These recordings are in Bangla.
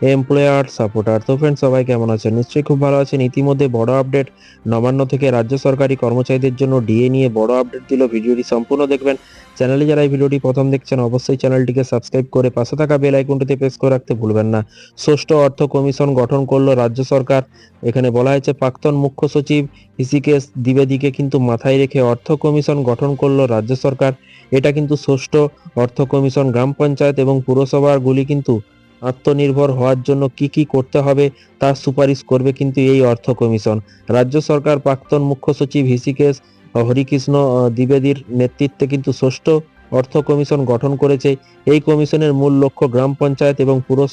এমপ্লয়ার সাপোর্টার তো ফ্রেন্ড সবাই কেমন আছেন? নিশ্চয়ই খুব ভালো আছেন। ইতিমধ্যে বড় আপডেট নবান্ন থেকে রাজ্য সরকারি কর্মচারীদের জন্য ডিএ নিয়ে বড় আপডেট দিল। ভিডিওটি সম্পূর্ণ দেখবেন। চ্যানেলে যারা এই ভিডিওটি প্রথম দেখছেন, অবশ্যই চ্যানেলটিকে সাবস্ক্রাইব করে পাশে থাকা বেল আইকনটিতে প্রেস করে রাখতে ভুলবেন না। ষষ্ঠ অর্থ কমিশন গঠন করল রাজ্য সরকার। এখানে বলা হয়েছে, প্রাক্তন মুখ্য সচিব ঋষিকেশ দ্বিবেদীকে কিন্তু মাথায় রেখে অর্থ কমিশন গঠন করল রাজ্য সরকার। এটা কিন্তু ষষ্ঠ অর্থ কমিশন, গ্রাম পঞ্চায়েত এবং পুরসভাগুলি কিন্তু আত্মনির্ভর হওয়ার জন্য কি কি করতে হবে তার সুপারিশ করবে কিন্তু এই অর্থ কমিশন। রাজ্য সরকার প্রাক্তন মুখ্য সচিব হিসিকেশ হরিকৃষ্ণ দ্বিবেদীর নেতৃত্বে কিন্তু ষষ্ঠ অর্থ কমিশন গঠন করেছে। এই কমিশনের মূল লক্ষ্য গ্রাম পঞ্চায়েত এবং পুরস,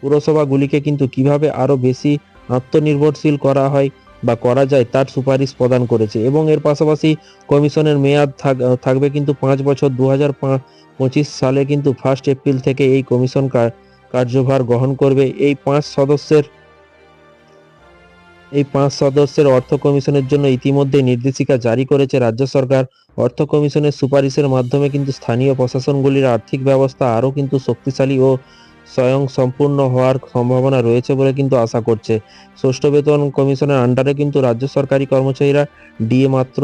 পুরসভাগুলিকে কিন্তু কীভাবে আরও বেশি আত্মনির্ভরশীল করা হয় বা করা যায় তার সুপারিশ প্রদান করেছে এবং এর পাশাপাশি কমিশনের মেয়াদ থাক- থাকবে কিন্তু পাঁচ বছর। দু হাজার পঁচিশ সালে কিন্তু ফার্স্ট এপ্রিল থেকে এই কমিশন কার্যভার গ্রহণ করবে। এই পাঁচ সদস্যের, এই পাঁচ সদস্যের অর্থ কমিশনের জন্য ইতিমধ্যে নির্দেশিকা জারি করেছে রাজ্য সরকার। অর্থ কমিশনের সুপারিশের মাধ্যমে কিন্তু স্থানীয় প্রশাসনগুলির আর্থিক ব্যবস্থা আরও কিন্তু শক্তিশালী ও স্বয়ং সম্পূর্ণ হওয়ার সম্ভাবনা রয়েছে বলে কিন্তু আশা করছে। ষষ্ঠ বেতন কমিশনের আন্ডারে কিন্তু রাজ্য সরকারি কর্মচারীরা ডিএ মাত্র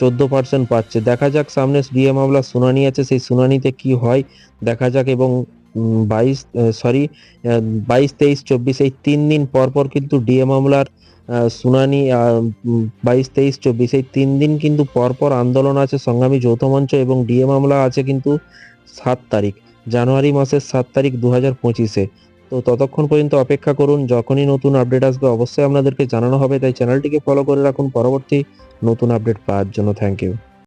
চোদ্দ পার্সেন্ট পাচ্ছে। দেখা যাক সামনে ডিএ মামলা শুনানি আছে। সেই শুনানিতে কি হয় দেখা যাক এবং বাইশ সরি বাইশ, তেইশ, চব্বিশ, এই তিন দিন পর পর কিন্তু ডিএ মামলার শুনানি বাইশ, তেইশ, চব্বিশ, এই তিন দিন কিন্তু পরপর আন্দোলন আছে সংগ্রামী যৌথ মঞ্চ এবং ডিএ মামলা আছে কিন্তু সাত তারিখ, জানুয়ারি মাসের সাত তারিখ দু হাজার পঁচিশে। তো ততক্ষণ পর্যন্ত অপেক্ষা করুন, যখনই নতুন আপডেট আসবে অবশ্যই আপনাদেরকে জানানো হবে, তাই চ্যানেলটিকে ফলো করে রাখুন, পরবর্তী নতুন আপডেট পাওয়ার জন্য থ্যাংক ইউ।